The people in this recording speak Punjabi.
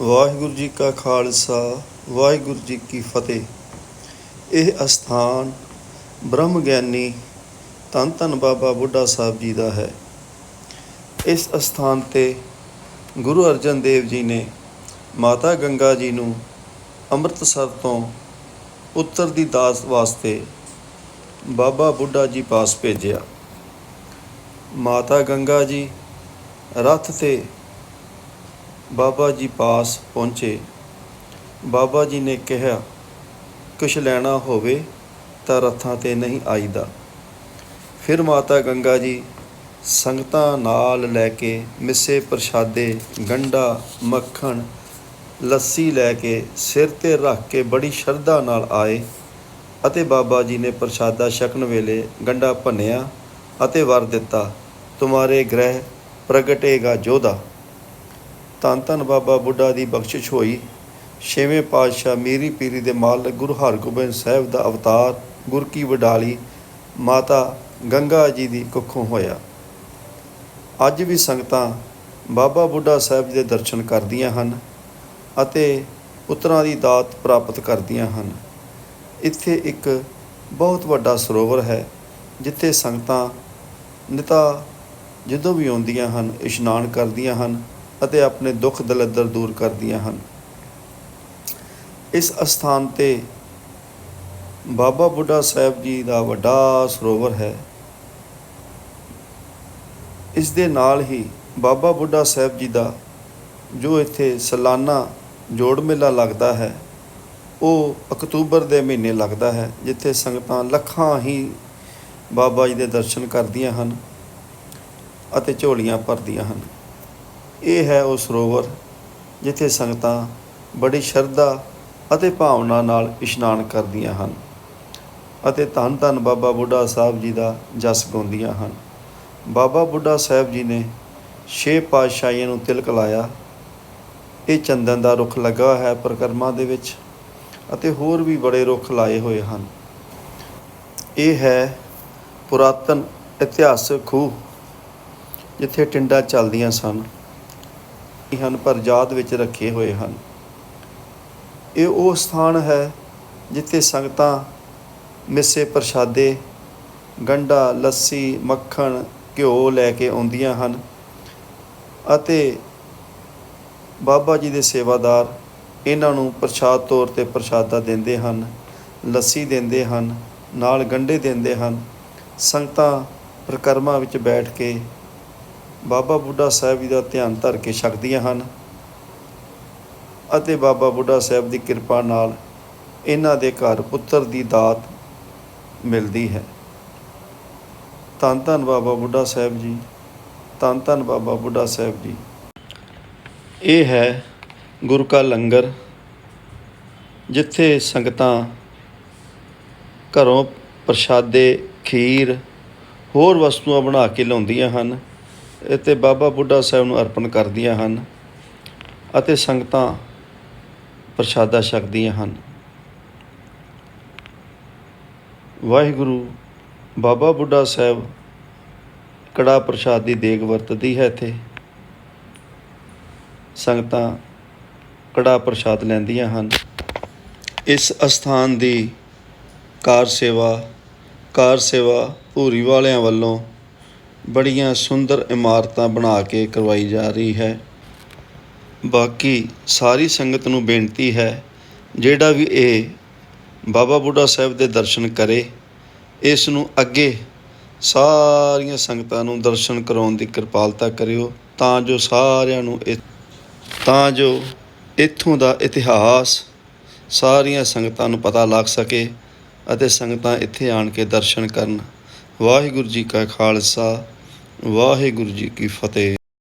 ਵਾਹਿਗੁਰੂ ਜੀ ਕਾ ਖਾਲਸਾ, ਵਾਹਿਗੁਰੂ ਜੀ ਕੀ ਫਤਿਹ। ਇਹ ਅਸਥਾਨ ਬ੍ਰਹਮ ਗਿਆਨੀ ਧੰਨ ਧੰਨ ਬਾਬਾ ਬੁੱਢਾ ਸਾਹਿਬ ਜੀ ਦਾ ਹੈ। ਇਸ ਅਸਥਾਨ ਤੇ ਗੁਰੂ ਅਰਜਨ ਦੇਵ ਜੀ ਨੇ ਮਾਤਾ ਗੰਗਾ ਜੀ ਨੂੰ ਅੰਮ੍ਰਿਤਸਰ ਤੋਂ ਉੱਤਰ ਦੀ ਦਾਸ ਵਾਸਤੇ ਬਾਬਾ ਬੁੱਢਾ ਜੀ ਪਾਸ ਭੇਜਿਆ। ਮਾਤਾ ਗੰਗਾ ਜੀ ਰਥ ਤੇ ਬਾਬਾ ਜੀ ਪਾਸ ਪਹੁੰਚੇ। ਬਾਬਾ ਜੀ ਨੇ ਕਿਹਾ, ਕੁਛ ਲੈਣਾ ਹੋਵੇ ਤਾਂ ਰਥਾਂ ਤੇ ਨਹੀਂ ਆਈਦਾ। ਫਿਰ ਮਾਤਾ ਗੰਗਾ ਜੀ ਸੰਗਤਾਂ ਨਾਲ ਲੈ ਕੇ ਮਿੱਸੇ ਪ੍ਰਸ਼ਾਦੇ ਗੰਡਾ ਮੱਖਣ, ਲੱਸੀ ਲੈ ਕੇ ਸਿਰ ਤੇ ਰੱਖ ਕੇ ਬੜੀ ਸ਼ਰਧਾ ਨਾਲ ਆਏ ਅਤੇ ਬਾਬਾ ਜੀ ਨੇ ਪ੍ਰਸ਼ਾਦਾ ਛਕਣ ਵੇਲੇ ਗੰਡਾ ਭੰਨਿਆ ਅਤੇ ਵਰ ਦਿੱਤਾ ਤੁਮਾਰੇ ਗ੍ਰਹਿ ਪ੍ਰਗਟੇਗਾ ਜੋਧਾ। ਧੰਨ ਧੰਨ ਬਾਬਾ ਬੁੱਢਾ ਦੀ ਬਖਸ਼ਿਸ਼ ਹੋਈ। ਛੇਵੇਂ ਪਾਤਸ਼ਾਹ ਮੀਰੀ ਪੀਰੀ ਦੇ ਮਾਲਕ ਗੁਰੂ ਹਰਗੋਬਿੰਦ ਸਾਹਿਬ ਦਾ ਅਵਤਾਰ ਗੁਰ ਕੀ ਵਡਾਲੀ, ਮਾਤਾ ਗੰਗਾ ਜੀ ਦੀ ਕੁੱਖੋਂ ਹੋਇਆ। ਅੱਜ ਵੀ ਸੰਗਤਾਂ ਬਾਬਾ ਬੁੱਢਾ ਸਾਹਿਬ ਦੇ ਦਰਸ਼ਨ ਕਰਦੀਆਂ ਹਨ ਅਤੇ ਪੁੱਤਰਾਂ ਦੀ ਦਾਤ ਪ੍ਰਾਪਤ ਕਰਦੀਆਂ ਹਨ। ਇੱਥੇ ਇੱਕ ਬਹੁਤ ਵੱਡਾ ਸਰੋਵਰ ਹੈ, ਜਿੱਥੇ ਸੰਗਤਾਂ ਨਿਤਾ ਜਦੋਂ ਵੀ ਆਉਂਦੀਆਂ ਹਨ, ਇਸ਼ਨਾਨ ਕਰਦੀਆਂ ਹਨ ਅਤੇ ਆਪਣੇ ਦੁੱਖ ਦਲਿੱਦਰ ਦੂਰ ਕਰਦੀਆਂ ਹਨ। ਇਸ ਅਸਥਾਨ ਤੇ ਬਾਬਾ ਬੁੱਢਾ ਸਾਹਿਬ ਜੀ ਦਾ ਵੱਡਾ ਸਰੋਵਰ ਹੈ। ਇਸ ਦੇ ਨਾਲ ਹੀ ਬਾਬਾ ਬੁੱਢਾ ਸਾਹਿਬ ਜੀ ਦਾ ਜੋ ਇੱਥੇ ਸਾਲਾਨਾ ਜੋੜ ਮੇਲਾ ਲੱਗਦਾ ਹੈ, ਉਹ ਅਕਤੂਬਰ ਦੇ ਮਹੀਨੇ ਲੱਗਦਾ ਹੈ, ਜਿੱਥੇ ਸੰਗਤਾਂ ਲੱਖਾਂ ਹੀ ਬਾਬਾ ਜੀ ਦੇ ਦਰਸ਼ਨ ਕਰਦੀਆਂ ਹਨ ਅਤੇ ਝੋਲੀਆਂ ਭਰਦੀਆਂ ਹਨ। ਇਹ ਹੈ ਉਹ ਸਰੋਵਰ ਜਿੱਥੇ ਸੰਗਤਾਂ ਬੜੀ ਸ਼ਰਧਾ ਅਤੇ ਭਾਵਨਾ ਨਾਲ ਇਸ਼ਨਾਨ ਕਰਦੀਆਂ ਹਨ ਅਤੇ ਧੰਨ ਧੰਨ ਬਾਬਾ ਬੁੱਢਾ ਸਾਹਿਬ ਜੀ ਦਾ ਜਸ ਗਾਉਂਦੀਆਂ ਹਨ। ਬਾਬਾ ਬੁੱਢਾ ਸਾਹਿਬ ਜੀ ਨੇ ਛੇ ਪਾਤਸ਼ਾਹੀਆਂ ਨੂੰ ਤਿਲਕ ਲਾਇਆ। ਇਹ ਚੰਦਨ ਦਾ ਰੁੱਖ ਲੱਗਾ ਹੈ ਪ੍ਰਕਰਮਾ ਦੇ ਵਿੱਚ ਅਤੇ ਹੋਰ ਵੀ ਬੜੇ ਰੁੱਖ ਲਾਏ ਹੋਏ ਹਨ। ਇਹ ਹੈ ਪੁਰਾਤਨ ਇਤਿਹਾਸਕ ਖੂਹ, ਜਿੱਥੇ ਟਿੰਡਾ ਚੱਲਦੀਆਂ ਸਨ। ਹਨ, ਪਰ ਯਾਦ ਵਿੱਚ ਰੱਖੇ ਹੋਏ ਹਨ। ਇਹ ਉਹ ਸਥਾਨ ਹੈ ਜਿੱਥੇ ਸੰਗਤਾਂ ਮਿੱਸੇ ਪ੍ਰਸ਼ਾਦੇ ਗੰਡਾ ਲੱਸੀ, ਮੱਖਣ, ਘਿਓ ਲੈ ਕੇ ਆਉਂਦੀਆਂ ਹਨ ਅਤੇ ਬਾਬਾ ਜੀ ਦੇ ਸੇਵਾਦਾਰ ਇਹਨਾਂ ਨੂੰ ਪ੍ਰਸ਼ਾਦ ਤੌਰ ਤੇ ਪ੍ਰਸ਼ਾਦਾ ਦਿੰਦੇ ਹਨ, ਲੱਸੀ ਦਿੰਦੇ ਹਨ, ਨਾਲ ਗੰਡੇ ਦਿੰਦੇ ਹਨ। ਸੰਗਤਾਂ ਪ੍ਰਕਰਮਾਂ ਵਿੱਚ ਬੈਠ ਕੇ ਬਾਬਾ ਬੁੱਢਾ ਸਾਹਿਬ ਜੀ ਦਾ ਧਿਆਨ ਧਰ ਕੇ ਛਕਦੀਆਂ ਹਨ ਅਤੇ ਬਾਬਾ ਬੁੱਢਾ ਸਾਹਿਬ ਦੀ ਕਿਰਪਾ ਨਾਲ ਇਹਨਾਂ ਦੇ ਘਰ ਪੁੱਤਰ ਦੀ ਦਾਤ ਮਿਲਦੀ ਹੈ। ਧੰਨ ਧੰਨ ਬਾਬਾ ਬੁੱਢਾ ਸਾਹਿਬ ਜੀ, ਧੰਨ ਧੰਨ ਬਾਬਾ ਬੁੱਢਾ ਸਾਹਿਬ ਜੀ। ਇਹ ਹੈ ਗੁਰੂ ਕਾ ਲੰਗਰ, ਜਿੱਥੇ ਸੰਗਤਾਂ ਘਰੋਂ ਪ੍ਰਸ਼ਾਦੇ, ਖੀਰ, ਹੋਰ ਵਸਤੂਆਂ ਬਣਾ ਕੇ ਲਾਉਂਦੀਆਂ ਹਨ। ਅਤੇ ਬਾਬਾ ਬੁੱਢਾ ਸਾਹਿਬ ਨੂੰ ਅਰਪਣ ਕਰਦੀਆਂ ਹਨ ਅਤੇ ਸੰਗਤਾਂ ਪ੍ਰਸ਼ਾਦਾ ਛਕਦੀਆਂ ਹਨ। ਵਾਹਿਗੁਰੂ ਬਾਬਾ ਬੁੱਢਾ ਸਾਹਿਬ ਕੜਾ ਪ੍ਰਸ਼ਾਦ ਦੀ ਦੇਗ ਵਰਤਦੀ ਹੈ ਇੱਥੇ। ਸੰਗਤਾਂ ਕੜਾ ਪ੍ਰਸ਼ਾਦ ਲੈਂਦੀਆਂ ਹਨ। ਇਸ ਅਸਥਾਨ ਦੀ ਕਾਰ ਸੇਵਾ ਕਾਰ ਸੇਵਾ ਭੂਰੀ ਵਾਲਿਆਂ ਵੱਲੋਂ ਬੜੀਆਂ ਸੁੰਦਰ ਇਮਾਰਤਾਂ ਬਣਾ ਕੇ ਕਰਵਾਈ ਜਾ ਰਹੀ ਹੈ। ਬਾਕੀ ਸਾਰੀ ਸੰਗਤ ਨੂੰ ਬੇਨਤੀ ਹੈ, ਜਿਹੜਾ ਵੀ ਇਹ ਬਾਬਾ ਬੁੱਢਾ ਸਾਹਿਬ ਦੇ ਦਰਸ਼ਨ ਕਰੇ, ਇਸ ਨੂੰ ਅੱਗੇ ਸਾਰੀਆਂ ਸੰਗਤਾਂ ਨੂੰ ਦਰਸ਼ਨ ਕਰਾਉਣ ਦੀ ਕਿਰਪਾਲਤਾ ਕਰਿਓ, ਤਾਂ ਜੋ ਸਾਰਿਆਂ ਨੂੰ ਇਹ ਤਾਂ ਜੋ ਇੱਥੋਂ ਦਾ ਇਤਿਹਾਸ ਸਾਰੀਆਂ ਸੰਗਤਾਂ ਨੂੰ ਪਤਾ ਲੱਗ ਸਕੇ ਅਤੇ ਸੰਗਤਾਂ ਇੱਥੇ ਆਣ ਕੇ ਦਰਸ਼ਨ ਕਰਨ। ਵਾਹਿਗੁਰੂ ਜੀ ਕਾ ਖਾਲਸਾ। ਵਾਹਿਗੁਰੂ ਜੀ ਕੀ ਫਤਿਹ।